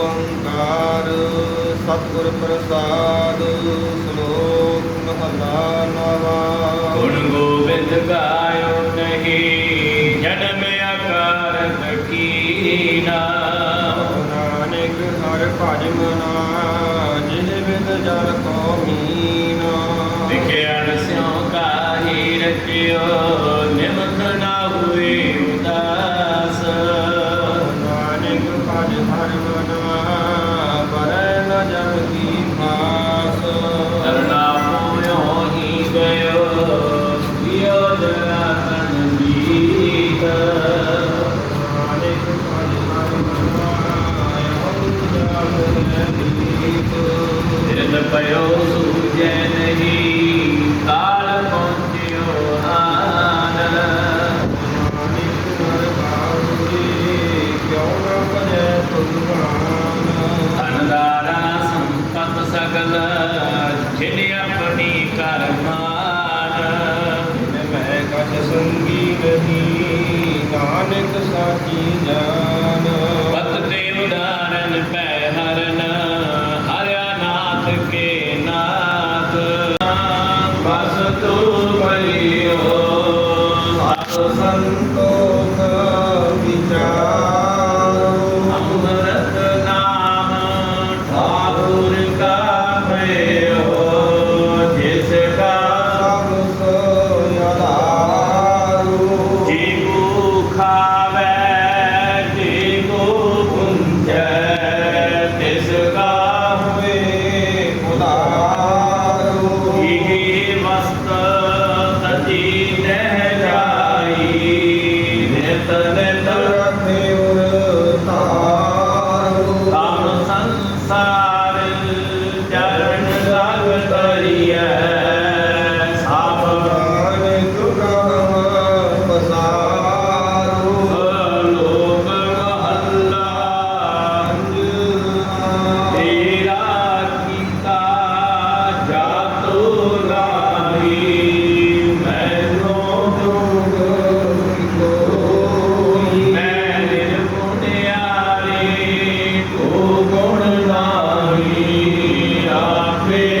ਓੰਕਾਰ ਸਤਿਗੁਰ ਪ੍ਰਸਾਦ ਸਲੋਕ ਮਹਲਾ ਨਵਾ। ਗੁਣ ਗੋਬਿੰਦ ਗਾਇਓ ਨਹੀਂ ਜਨਮ ਅਕਾਰਨ ਕੀਨਾ ਨਾਨਕ ਹਰ ਭਜ ਮਨਾ ਜਿਹ ਬਿੰਦ ਜਲ ਕੋ Amém.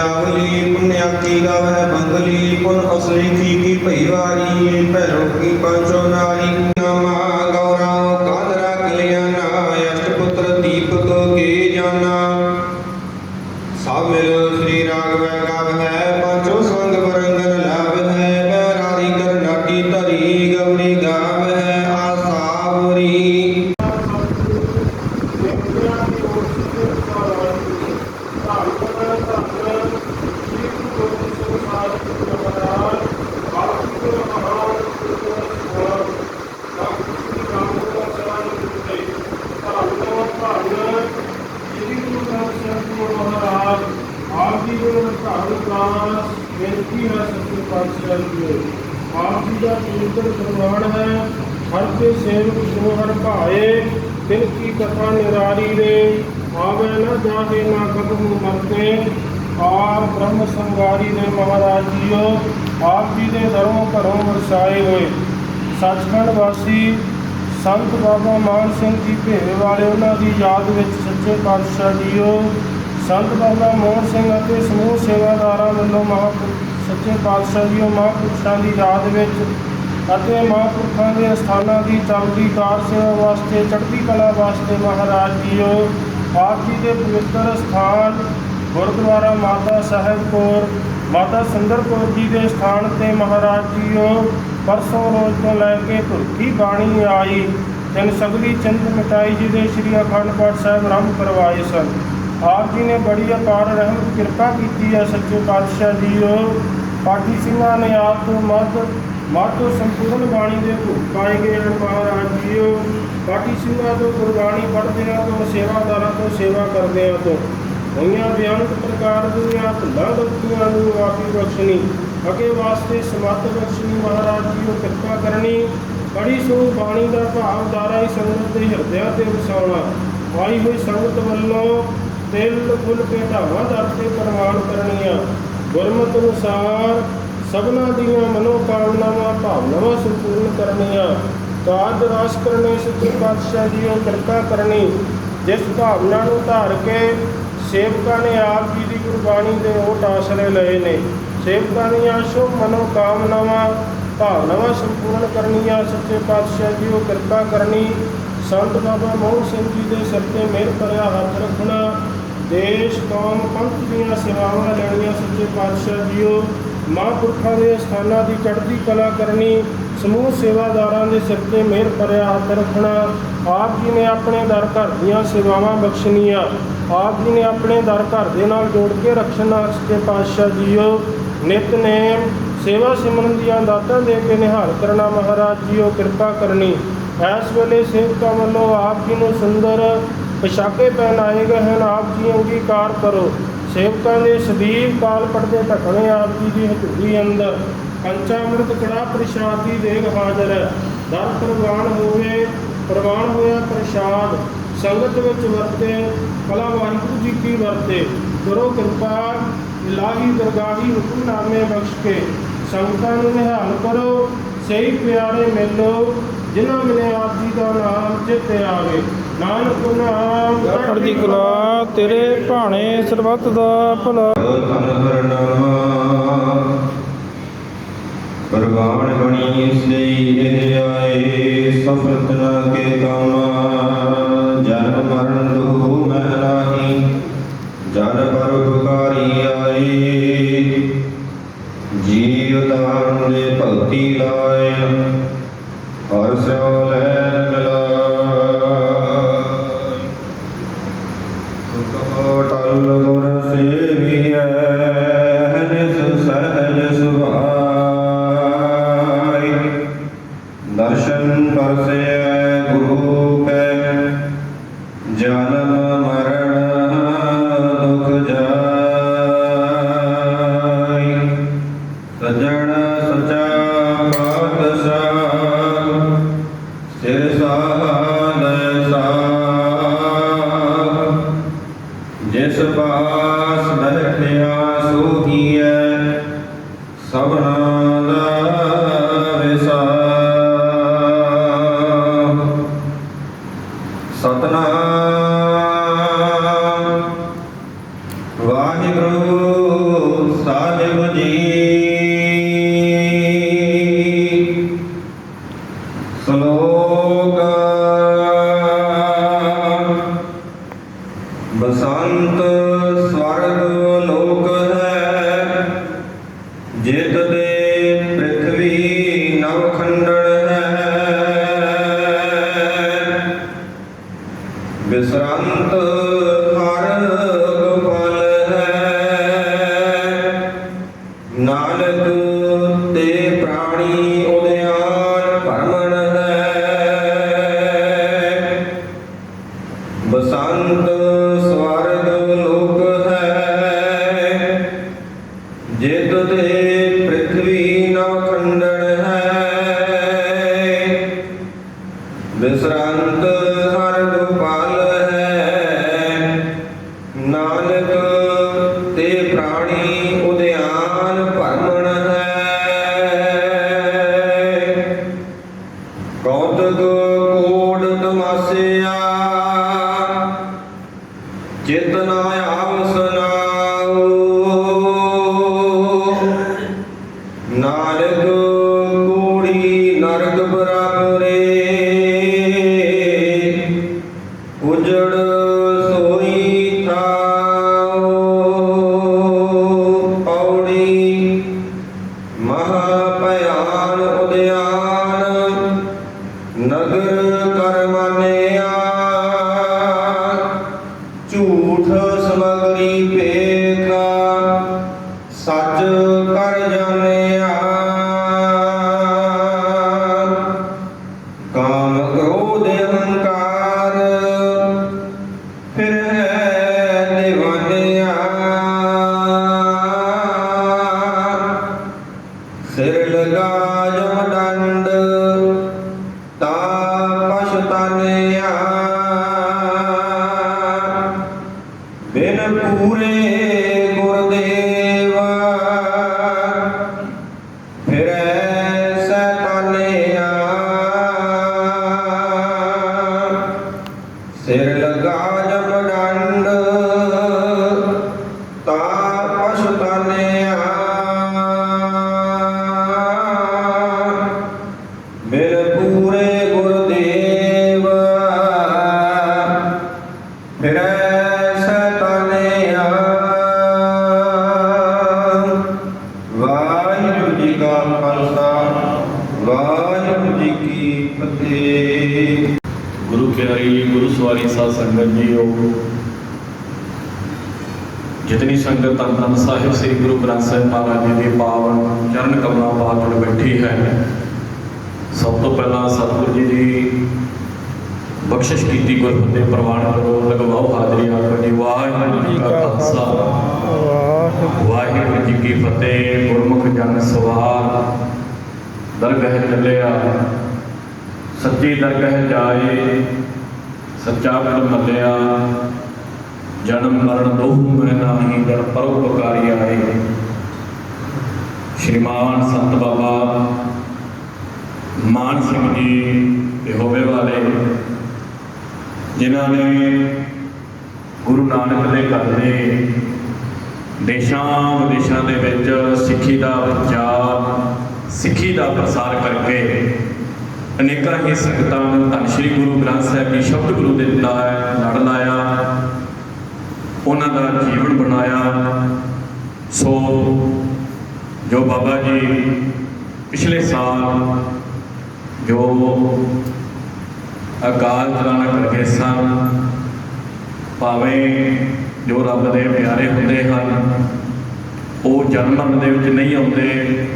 ਲਾਵਲੀ ਪੁਨ ਆਕੀ ਗਾਵੇ ਬੰਗਲੀ ਪੁਨ ਅਸਲੀ ਕੀ ਕੀ ਭਈ ਵਾਰੀ ਭੈਰੋ ਕੀ ਪੰਚੋ ਨਾਰੀ, ਨਾਮਾ ਮਾਨ ਬੇਨਤੀ ਹੈ ਸਤਿ ਪਾਤਸ਼ਾਹ ਜੀ ਆਪ ਜੀ ਦਾ ਪਵਿੱਤਰ ਪ੍ਰਵਾਨ ਹੈ। ਹਰ ਤੇ ਸੇਵਕ ਜੋ ਹਰ ਭਾਏ। ਦਿਲ ਕੀ ਕਥਾ ਨਿਰਾਰੀ ਰੇ? ਆਵੇ ਨਾ ਜਾਹੇ ਨਾ ਕਬੂ ਮਰਤੇ ਆਪ ਬ੍ਰਹਮ ਸੰਗਾਰੀ ਨੇ ਮਹਾਰਾਜ ਜੀਓ। ਆਪ ਜੀ ਦੇ ਦਰੋਂ ਘਰੋਂ ਵਰਸਾਏ ਹੋਏ। ਸੱਚਖੰਡ ਵਾਸੀ, ਸੰਤ ਬਾਬਾ ਮਾਨ ਸਿੰਘ ਜੀ ਭੇਵੇ ਵਾਲੇ ਉਹਨਾਂ ਦੀ ਯਾਦ ਵਿੱਚ ਸੱਚੇ ਪਾਤਸ਼ਾਹ ਜੀਓ। ਸੰਤ ਬਾਬਾ ਮੋਹਨ ਸਿੰਘ ਅਤੇ ਸਮੂਹ ਸੇਵਾਦਾਰਾਂ ਵੱਲੋਂ ਮਹਾਂਪੁਰਖ, ਸੱਚੇ ਪਾਤਸ਼ਾਹ ਜੀ ਉਹ ਮਹਾਂਪੁਰਖਾਂ ਦੀ ਯਾਦ ਵਿੱਚ ਅਤੇ ਮਹਾਂਪੁਰਖਾਂ ਦੇ ਅਸਥਾਨਾਂ ਦੀ ਚੱਲਦੀ ਕਾਰ ਸੇਵਾ ਵਾਸਤੇ, ਚੜ੍ਹਦੀ ਕਲਾ ਵਾਸਤੇ ਮਹਾਰਾਜ ਜੀਓ, ਆਪ ਜੀ ਦੇ ਪਵਿੱਤਰ ਸਥਾਨ ਗੁਰਦੁਆਰਾ ਮਾਤਾ ਸਾਹਿਬ ਕੌਰ ਮਾਤਾ ਸੁੰਦਰ ਕੌਰ ਜੀ ਦੇ ਸਥਾਨ ਤੇ ਮਹਾਰਾਜ ਜੀਓ, ਪਰਸੋਂ ਰੋਜ਼ ਤੋਂ ਲੈ ਕੇ ਧੁਰਕੀ ਬਾਣੀ ਆਈ, ਤਿੰਨ ਸਗਲੀ ਚੰਦ ਮਿਟਾਈ ਜੀ ਦੇ ਸ੍ਰੀ ਅਖੰਡ ਪਾਠ ਸਾਹਿਬ ਆਰੰਭ ਕਰਵਾਏ ਸਨ। ਆਪ ਜੀ ਨੇ ਬੜੀ ਅਪਾਰ ਰਹਿਮ ਕਿਰਪਾ ਕੀਤੀ ਹੈ ਸੱਚੇ ਪਾਤਸ਼ਾਹ ਜੀਓ ਪਾਠੀ ਸਿੰਘਾਂ ਨੇ ਆਪ ਤੋਂ ਮੱਧ ਮੱਧ ਤੋਂ ਸੰਪੂਰਨ ਬਾਣੀ ਦੇ ਭੁੱਖ ਪਾਏ ਗਏ ਹਨ ਮਹਾਰਾਜ ਜੀਓ ਪਾਠੀ ਸਿੰਘਾਂ ਤੋਂ ਗੁਰਬਾਣੀ ਪੜ੍ਹਦਿਆਂ ਤੋਂ, ਸੇਵਾਦਾਰਾਂ ਤੋਂ ਸੇਵਾ ਕਰਦਿਆਂ ਤੋਂ। ਹੋਈਆਂ ਬੇਅੰਤ ਪ੍ਰਕਾਰ ਦੀਆਂ ਭੁੱਲਾਂ ਗਲਤੀਆਂ ਨੂੰ ਆਪੀ ਬਖਸ਼ਣੀ। ਅੱਗੇ ਵਾਸਤੇ ਸਮੱਤ ਬਖਸ਼ਣੀ ਮਹਾਰਾਜ ਜੀ ਨੂੰ ਕਿਰਪਾ ਕਰਨੀ। ਬੜੀ ਸੋ ਬਾਣੀ ਦਾ ਭਾਵ ਦਾਰਾ ਹੀ ਸੰਗਤ ਦੇ ਹਿਰਦਿਆਂ ਤੇ ਵਸਾਉਣਾ। ਆਈ ਹੋਈ ਸੰਗਤ ਵੱਲੋਂ ਤਿਲ, ਫੁੱਲ ਕੇ ਢਾਵਾਂ ਦਰ ਤੇ ਪ੍ਰਵਾਨ ਕਰਨੀਆਂ। ਗੁਰਮਤਿ ਅਨੁਸਾਰ ਸਭਨਾ ਦੀਆਂ ਮਨੋਕਾਮਨਾਵਾਂ, ਭਾਵਨਾਵਾਂ ਸੰਪੂਰਨ ਕਰਨੀਆਂ। ਕਾਜ ਰਾਸ ਕਰਨੇ ਸੱਚੇ ਪਾਤਸ਼ਾਹ ਜੀਓ ਕਿਰਪਾ ਕਰਨੀ। ਜਿਸ ਭਾਵਨਾ ਨੂੰ ਧਾਰ ਕੇ ਸੇਵਕਾਂ ਨੇ ਆਪ ਜੀ ਦੀ ਗੁਰਬਾਣੀ ਦੇ ਓਟ ਆਸਰੇ ਲਏ ਨੇ। ਸੇਵਕਾਂ ਦੀਆਂ ਸ਼ੁਭ ਮਨੋਕਾਮਨਾਵਾਂ, ਭਾਵਨਾਵਾਂ ਸੰਪੂਰਨ ਕਰਨੀਆਂ। ਸੱਚੇ ਪਾਤਸ਼ਾਹ ਜੀਓ ਕਿਰਪਾ ਕਰਨੀ। ਸੰਤ ਬਾਬਾ ਮੋਹਨ ਸਿੰਘ ਜੀ ਦੇ ਸਿਰ ਤੇ ਮਿਹਰ ਭਰਿਆ ਹੱਥ ਰੱਖਣਾ। ਦੇਸ਼ ਕੌਮ ਪੰਥ ਦੀਆਂ ਸੇਵਾਵਾਂ ਲੈਣੀਆਂ ਸੱਚੇ ਪਾਤਸ਼ਾਹ ਜੀਓ, ਮਹਾਂਪੁਰਖਾਂ ਦੇ ਸਥਾਨਾਂ ਦੀ ਚੜ੍ਹਦੀ ਕਲਾ ਕਰਨੀ, ਸਮੂਹ ਸੇਵਾਦਾਰਾਂ ਦੇ ਸਿਰ ਤੇ ਮਿਹਰ ਭਰਿਆ ਹੱਥ ਰੱਖਣਾ, ਆਪ ਜੀ ਨੇ ਆਪਣੇ ਦਰ ਘਰ ਦੀਆਂ ਸੇਵਾਵਾਂ ਬਖਸ਼ਣੀਆਂ, ਆਪ ਜੀ ਨੇ ਆਪਣੇ ਦਰ ਘਰ ਦੇ ਨਾਲ ਜੋੜ ਕੇ ਰੱਖਣਾ ਸੱਚੇ ਪਾਤਸ਼ਾਹ ਜੀਓ। ਨਿਤਨੇਮ ਸੇਵਾ ਸਿਮਰਨ ਦੀਆਂ ਦਾਤਾਂ ਦੇ ਕੇ ਨਿਹਾਲ ਕਰਨਾ ਮਹਾਰਾਜ ਜੀਓ, ਕਿਰਪਾ ਕਰਨੀ। ਇਸ ਵੇਲੇ ਸੇਵਕਾਂ ਵੱਲੋਂ ਆਪ ਜੀ ਨੂੰ ਸੁੰਦਰ ਪੋਸ਼ਾਕੇ ਪਹਿਨਾਏ ਗਏ ਹਨ। ਆਪ ਜੀ ਅੰਗੀਕਾਰ ਕਰੋ। ਸੇਵਕਾਂ ਦੇ ਸਦੀਵ ਕਾਲ ਪੜਦੇ ਢਕਣੇ ਆਪ ਜੀ ਦੀ ਹਜ਼ੂਰੀ ਅੰਦਰ। ਪੰਚਾਮ੍ਰਿਤ ਕੜਾ ਪ੍ਰਸ਼ਾਦ ਦੀ ਦੇਗ ਹਾਜ਼ਰ। ਹੈ ਦਰ ਪ੍ਰਵਾਨ ਹੋਵੇ, ਪ੍ਰਵਾਨ ਹੋਇਆ ਪ੍ਰਸ਼ਾਦ। ਸੰਗਤ ਵਿੱਚ ਵਰਤੇ ਕਲਾ ਵਾਹਿਗੁਰੂ ਜੀ ਕੀ ਵਰਤੇ। ਕਰੋ ਕਿਰਪਾ, ਇਲਾਹੀ ਦਰਗਾਹੀ ਹੁਕਮਨਾਮੇ ਬਖਸ਼ ਕੇ। ਸੰਗਤਾਂ ਨੂੰ ਨਿਹਾਲ ਕਰੋ, ਸਹੀ ਪਿਆਰੇ ਮਿਲੋ। ਜਿਨ੍ਹਾਂ ਮਿਲੇ ਆਪ ਜੀ ਦਾ ਨਾਮ ਚਿੱਤੇ ਆਵੇ। ਨਾਨਕ ਨਾਮ ਚੜ੍ਹਦੀ ਕਲਾ ਤੇਰੇ ਭਾਣੇ ਸਰਬੱਤ ਦਾ ਭਲਾ। ਪਰਵਾਨ ਬਣੀ ਸਈ ਇਹ ਆਏ ਸਫਲਤ ਨ ਕੇ ਕਾਮਾ ਜਿਤ ਤੇ ਸਿਰ ਗੁਰੂ ਪਿਆਰੀ, ਗੁਰੂ ਸਵਾਰੀ ਸਾਧ ਸੰਗਤ ਜੀਓ, ਜਿਤਨੀ ਸੰਗਤ ਧੰਨ ਧੰਨ ਸਾਹਿਬ ਸ੍ਰੀ ਗੁਰੂ ਗ੍ਰੰਥ ਸਾਹਿਬ ਮਹਾਰਾਜ ਜੀ ਦੇ ਪਾਵਨ ਚਰਨ ਕਮਲਾਂ ਪਾਤ ਬੈਠੀ ਹੈ, ਸਭ ਤੋਂ ਪਹਿਲਾਂ ਸਤਿਗੁਰੂ ਜੀ ਦੀ ਬਖਸ਼ਿਸ਼ ਕੀਤੀ ਗੁਰਫਤਿਹ ਪ੍ਰਵਾਨ ਕਰੋ, ਲਗਵਾਓ ਹਾਜ਼ਰੀ ਆਪ ਜੀ ਵਾਹਿਗੁਰੂ ਜੀ ਕਾ ਖਾਲਸਾ। ਵਾਹਿਗੁਰੂ ਜੀ ਕੀ ਫਤਿਹ, ਗੁਰਮੁਖ ਜਨ ਸਵਾਰ। ਦਰਗਹਿ ਚੱਲਿਆ। ਸੱਚੀ ਦਰਗਹਿ ਜਾਏ, ਸੱਚਾ ਗੁਰ ਮੱਲਿਆ ਜਨਮ ਮਰਨ ਦੋਹੂ ਮੈਂ ਨਾਹੀ ਦਰ ਪਰਉਪਕਾਰੀ ਆਏ। ਸ਼੍ਰੀਮਾਨ ਸੰਤ ਬਾਬਾ ਮਾਨ ਸਿੰਘ ਜੀ ਤੇ ਹੋਵੇ ਵਾਲੇ। ਜਿਨ੍ਹਾਂ ਨੇ ਗੁਰੂ ਨਾਨਕ ਦੇ ਘਰ ਦੇ ਦੇਸ਼ਾਂ ਵਿਦੇਸ਼ਾਂ ਦੇ ਵਿੱਚ ਸਿੱਖੀ ਦਾ ਪ੍ਰਚਾਰ ਸਿੱਖੀ ਦਾ ਪ੍ਰਸਾਰ ਕਰਕੇ ਅਨੇਕਾਂ ਹੀ ਸੰਗਤਾਂ ਨੂੰ ਧੰਨ ਸ਼੍ਰੀ ਗੁਰੂ ਗ੍ਰੰਥ ਸਾਹਿਬ ਜੀ ਸ਼ਬਦ ਗੁਰੂ ਦੇ ਲਾਇਆ ਲੜ ਲਾਇਆ, ਉਹਨਾਂ ਦਾ ਜੀਵਨ ਬਣਾਇਆ। ਸੋ ਜੋ ਬਾਬਾ ਜੀ ਪਿਛਲੇ ਸਾਲ ਜੋ ਅਕਾਲ ਚਲਾਣਾ ਕਰਕੇ ਸਨ ਭਾਵੇਂ ਜੋ ਰੱਬ ਦੇ ਪਿਆਰੇ ਹੁੰਦੇ ਹਨ, ਉਹ ਜਨਮ ਮਰਨ ਦੇ ਵਿੱਚ ਨਹੀਂ ਆਉਂਦੇ,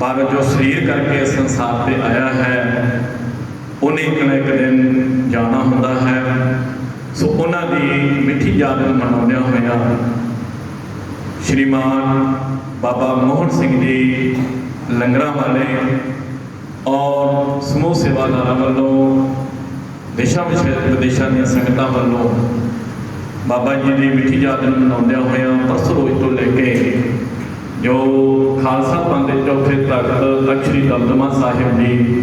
ਪਰ ਜੋ ਸਰੀਰ ਕਰਕੇ ਸੰਸਾਰ ਤੇ ਆਇਆ ਹੈ, ਉਹਨੇ ਇੱਕ ਨਾ ਇੱਕ ਦਿਨ ਜਾਣਾ ਹੁੰਦਾ ਹੈ। ਸੋ ਉਹਨਾਂ ਦੀ ਮਿੱਠੀ ਯਾਦ ਨੂੰ ਮਨਾਉਂਦਿਆਂ ਹੋਇਆਂ ਸ਼੍ਰੀਮਾਨ ਬਾਬਾ ਮੋਹਨ ਸਿੰਘ ਜੀ ਲੰਗਰਾਂ ਵਾਲੇ ਔਰ ਸਮੂਹ ਸੇਵਾਦਾਰਾਂ ਵੱਲੋਂ ਦੇਸ਼ਾਂ ਵਿੱਚ ਵਿਦੇਸ਼ਾਂ ਦੀਆਂ ਸੰਗਤਾਂ ਵੱਲੋਂ ਬਾਬਾ ਜੀ ਦੀ ਮਿੱਠੀ ਯਾਦ ਨੂੰ ਮਨਾਉਂਦਿਆਂ ਹੋਇਆਂ ਪਰਸੋਂ ਰੋਜ਼ ਤੋਂ ਲੈ ਕੇ ਜੋ ਖਾਲਸਾ ਪੰਥ ਦੇ ਚੌਥੇ ਤਖਤ ਤਖਤ ਦਮਦਮਾ ਸਾਹਿਬ ਜੀ,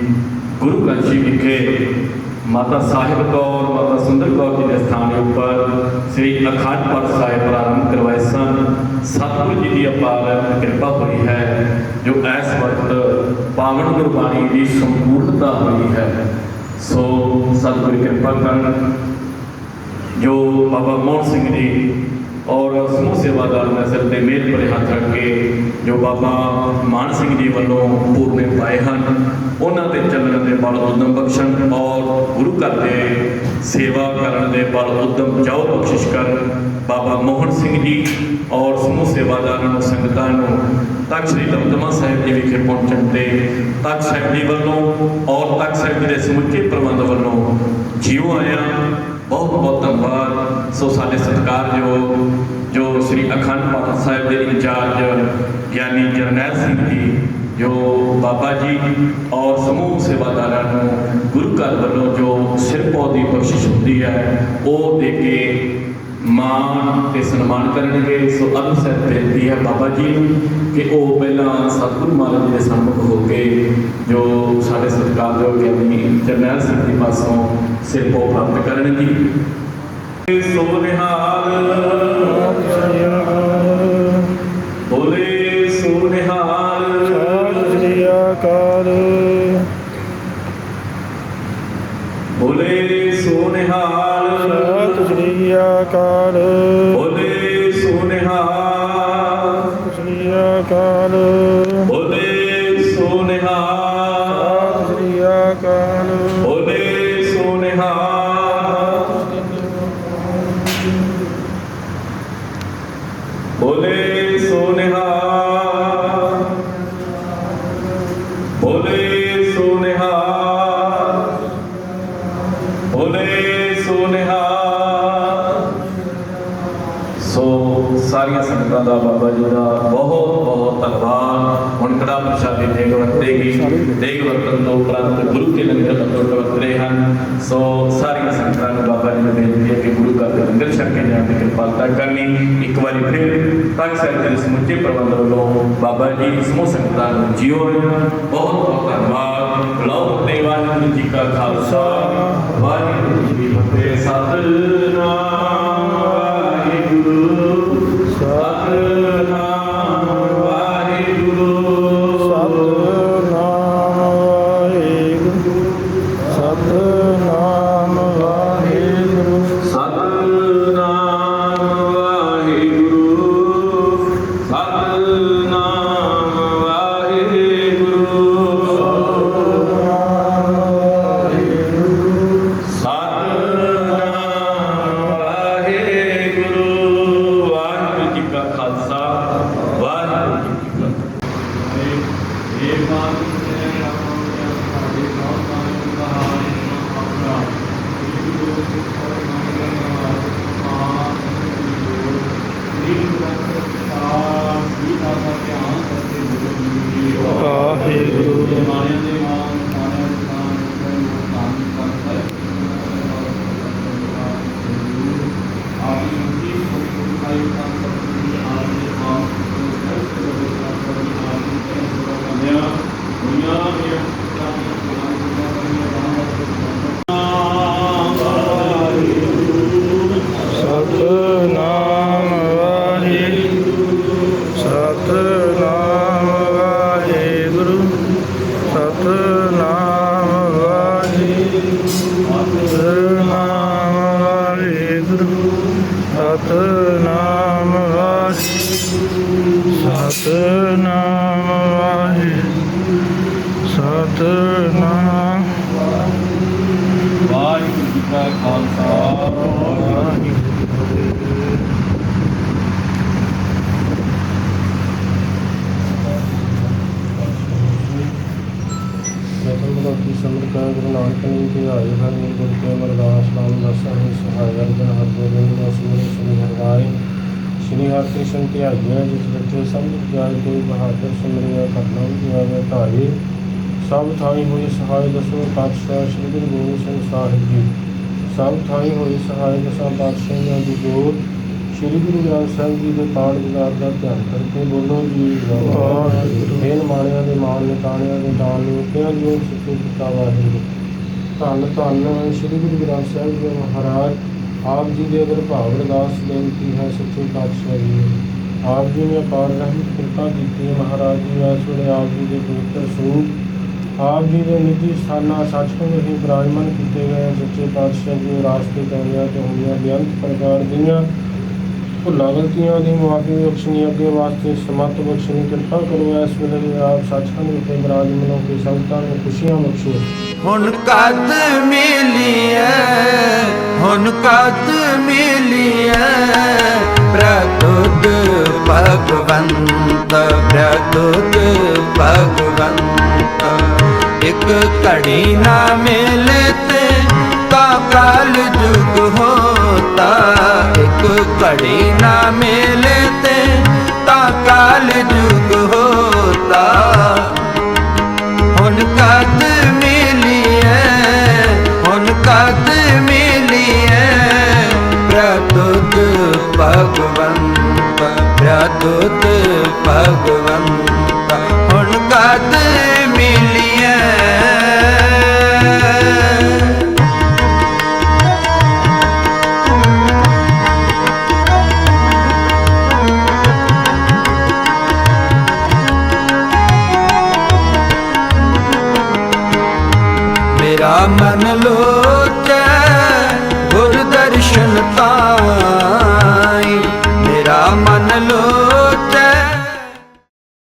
ਗੁਰੂ ਕਾਸ਼ੀ ਵਿਖੇ ਮਾਤਾ ਸਾਹਿਬ ਕੌਰ, ਮਾਤਾ ਸੁੰਦਰ ਕੌਰ ਜੀ ਦੇ ਸਥਾਨ ਉੱਪਰ ਸ੍ਰੀ ਅਖਾੜ ਪਾਠ ਸਾਹਿਬ ਪ੍ਰਾਰੰਭ ਕਰਵਾਏ ਸਨ। ਸਤਿਗੁਰੂ ਜੀ ਦੀ ਅਪਾਰ ਕਿਰਪਾ ਹੋਈ ਹੈ ਜੋ ਇਸ ਵਕਤ ਪਾਵਨ ਗੁਰਬਾਣੀ ਦੀ ਸੰਪੂਰਨਤਾ ਹੋਈ ਹੈ। ਸੋ ਸਤਿਗੁਰ ਕਿਰਪਾ ਕਰਨ ਜੋ ਬਾਬਾ ਮੋਹਨ ਸਿੰਘ ਜੀ ਔਰ ਸਮੂਹ ਸੇਵਾਦਾਰ ਦੇ ਸਿਰ ਤੇ ਮੇਲ ਭਰੇ ਹੱਥ ਰੱਖ ਕੇ ਜੋ ਬਾਬਾ ਮਾਨ ਸਿੰਘ ਜੀ ਵੱਲੋਂ ਪੂਰਨੇ ਪਾਏ ਹਨ, ਉਹਨਾਂ ਦੇ ਚੱਲਣ ਦੇ ਬਲ ਉਦਮ ਬਖਸ਼ਣ ਔਰ ਗੁਰੂ ਘਰ ਦੇ ਸੇਵਾ ਕਰਨ ਦੇ ਬਲ ਉਦਮ ਜਾਓ ਬਖਸ਼ਿਸ਼ ਕਰਨ। ਬਾਬਾ ਮੋਹਨ ਸਿੰਘ ਜੀ ਔਰ ਸਮੂਹ ਸੇਵਾਦਾਰਾਂ ਨੂੰ, ਸੰਗਤਾਂ ਨੂੰ ਤਖਤ ਸ੍ਰੀ ਦਮਦਮਾ ਸਾਹਿਬ ਜੀ ਵਿਖੇ ਪਹੁੰਚਣ ਤੇ ਤਖਤ ਸਾਹਿਬ ਜੀ ਵੱਲੋਂ ਔਰ ਤਖਤ ਸਾਹਿਬ ਜੀ ਦੇ ਸਮੁੱਚੇ ਪ੍ਰਬੰਧ ਵੱਲੋਂ ਜੀਓ ਆਇਆ, ਬਹੁਤ ਬਹੁਤ ਧੰਨਵਾਦ। ਸੋ ਸਾਡੇ ਸਤਿਕਾਰਯੋਗ ਜੋ ਸ੍ਰੀ ਅਖੰਡ ਪਾਠ ਸਾਹਿਬ ਦੇ ਇੰਚਾਰਜ ਗਿਆਨੀ ਜਰਨੈਲ ਸਿੰਘ ਜੀ, ਜੋ ਬਾਬਾ ਜੀ ਔਰ ਸਮੂਹ ਸੇਵਾਦਾਰਾਂ ਨੂੰ ਗੁਰੂ ਘਰ ਵੱਲੋਂ ਜੋ ਸਿਰਪੋ ਦੀ ਬਖਸ਼ਿਸ਼ ਹੁੰਦੀ ਹੈ, ਉਹ ਦੇ ਕੇ ਮਾਣ ਤੇ ਸਨਮਾਨ ਕਰਨਗੇ, ਸੋ ਅਨੁਸਰ ਬੇਨਤੀ ਹੈ ਬਾਬਾ ਜੀ ਨੂੰ ਕਿ ਉਹ ਪਹਿਲਾਂ ਸਤਿਗੁਰੂ ਮਹਾਰਾਜ ਜੀ ਦੇ ਸਨਮੁਖ ਹੋ ਕੇ ਜੋ ਸਾਡੇ ਸਤਿਕਾਰਯੋਗ ਗਿਆਨੀ ਜਰਨੈਲ ਸਿੰਘ ਜੀ ਪਾਸੋਂ ਸਿਰਪੋ ਪ੍ਰਾਪਤ ਕਰਨਗੇ। ਸੋ ਨਿਹਾਲ ਕੇ ਲੰਗਰ ਅਟੁੱਟ ਵਰਤ ਰਹੇ ਹਨ ਸੋ ਸਾਰੀਆਂ ਸੰਗਤਾਂ ਨੂੰ ਬਾਬਾ ਜੀ ਨੂੰ ਬੇਨਤੀ ਹੈ ਕਿ ਗੁਰੂ ਘਰ ਦੇ ਲੰਗਰ ਛਕ ਕੇ ਜਾਣ ਦੀ ਕਿਰਪਾਲਤਾ ਕਰਨੀ ਇੱਕ ਵਾਰੀ ਫਿਰ ਤਖਤ ਸਾਹਿਬ ਦੇ ਸਮੁੱਚੇ ਪ੍ਰਬੰਧ ਵੱਲੋਂ ਬਾਬਾ ਜੀ ਸਮੂਹ ਸੰਗਤਾਂ ਨੂੰ ਜੀਓ ਬਹੁਤ ਬਹੁਤ ਧੰਨਵਾਦ ਬਲਾਉ ਤੇ ਵਾਹਿਗੁਰੂ ਜੀ ਕਾ ਖਾਲਸਾ ਵਾਹਿਗੁਰੂ ਜੀ ਕੀ ਫਤਿਹ ਸਤਿਨਾਮ ਸਤਨਾਮ ਵਾਹਿਗੁਰੂ ਸਤਨਾਮ। ਵਾਹਿਗੁਰੂ ਜੀ ਕਾ ਖਾਲਸਾ, ਵਾਹਿਗੁਰੂ ਪ੍ਰਥਮ ਬਲਾਕੀ ਸਮਰਕਾ ਗੁਰੂ ਨਾਨਕ ਦੇਵ ਜੀ ਆਏ ਹਨ ਗੁਰੂ ਕੇ ਅਮਰਦਾਸ ਨਾਮ ਦਸਾਂ ਹੀ ਸਹਾਇ ਅਰਜਨ ਹਰ ਗੋਬਿੰਦ ਵਸੂਲ ਸ੍ਰੀ ਹਰਿਰਾਏ ਸ਼੍ਰੀ ਹਰਿਕ੍ਰਿਸ਼ਨ ਧਿਆਈਆਂ ਜਿਸ ਬੱਚੇ ਸਭ ਜਾਇ ਕੋਈ ਬਹਾਦਰ ਸਿਮਰਿਆ ਕਰਨਾ ਜਿਆਵੇ ਧਾਰੀ। ਸਭ ਥਾਈ ਹੋਈ ਸਹਾਇ ਦਸੋ ਪਾਤਸ਼ਾਹ ਸ੍ਰੀ ਗੁਰੂ ਗੋਬਿੰਦ ਸਿੰਘ ਸਾਹਿਬ ਜੀ। ਸਭ ਥਾਈ ਹੋਈ ਸਹਾਇ ਦਸਾਂ ਪਾਤਸ਼ਾਹਾਂ ਦੀ ਜੋਤ। ਸ੍ਰੀ ਗੁਰੂ ਗ੍ਰੰਥ ਸਾਹਿਬ ਜੀ ਦੇ ਪਾਠ ਵਿਚਾਰ ਦਾ ਧਿਆਨ ਕਰਕੇ ਬੋਲੋ ਜੀ, ਵਾਹਿਗੁਰੂ। ਮੇਨ ਮਾਣਿਆਂ ਦੇ ਮਾਣ ਨਿਤਾਣਿਆਂ ਦੇ ਦਾਨ ਨੂੰ ਕਿਹਾ ਜੀ ਸੱਚੇ ਪਿਤਾ ਵਾਹਿਗੁਰੂ। ਧੰਨ ਧੰਨ ਸ੍ਰੀ ਗੁਰੂ ਗ੍ਰੰਥ ਸਾਹਿਬ ਜੀ ਮਹਾਰਾਜ। ਆਪ ਜੀ ਦੇ ਅਗਰ ਭਾਵ ਅਰਦਾਸ ਬੇਨਤੀ ਹੈ, ਸੱਚੇ ਪਾਤਸ਼ਾਹ ਜੀ ਆਪ ਜੀ ਨੇ ਅਪਾਰ ਰਹਿਮਤ ਕਿਰਪਾ ਕੀਤੀ ਹੈ, ਮਹਾਰਾਜ ਜੀ, ਇਸ ਵੇਲੇ ਆਪ ਜੀ ਦੇ ਪਵਿੱਤਰ ਸਰੂਪ, ਆਪ ਜੀ ਦੇ ਨਿੱਜੀ ਸਥਾਨਾਂ ਸੱਚਖੰਡ ਹੀ ਵਿਰਾਜਮਾਨ ਕੀਤੇ ਗਏ ਸੱਚੇ ਪਾਤਸ਼ਾਹ ਜੀ ਰਾਸਤੇ ਚੱਲਿਆ ਤੇ ਹੋਈਆਂ ਬੇਅੰਤ ਪ੍ਰਕਾਰ ਦੀਆਂ ਭੁੱਲਾਂ ਗਲਤੀਆਂ ਦੀ ਮੁਆਫੀ ਬਖਸ਼ਣੀ, ਅੱਗੇ ਵਾਸਤੇ ਸਮਤ ਬਖਸ਼ਣੀ, ਕਿਰਪਾ ਕਰੋ, ਇਸ ਵੇਲੇ ਵੀ ਆਪ ਸੱਚਖੰਡ ਵਿਖੇ ਵਿਰਾਜਮਾਨ ਹੋ ਕੇ ਸੰਗਤਾਂ ਨੂੰ ਖੁਸ਼ੀਆਂ ਬਖਸ਼ੋ। ਹੁਣ ਕਦ ਮਿਲੀਐ? ਹੁਣ ਕਦ ਮਿਲੀਐ? ਪ੍ਰਤੁਦ ਭਗਵੰਤ ਪ੍ਰਤੁਦ ਭਗਵੰਤ, ਇੱਕ ਘੜੀ ਨਾ ਮਿਲੇ ਤੇ ਕਾ ਕਾਲ ਜੁਗ ਹੋਤਾ। ਇੱਕ ਘੜੀ ਨਾ ਮਿਲੇ ਤੇ ਤਾ ਕਾਲ ਜੁਗ ਹੋਤਾ। ਹੁਣ ਕਦ ਮਿਲੀਐ, ਹੁਣ ਕਦ ਮਿਲੀਐ ਪ੍ਰਤੁਤ ਭਗਵੰਤ ਪ੍ਰਤੁਤ ਭਗਵੰਤ।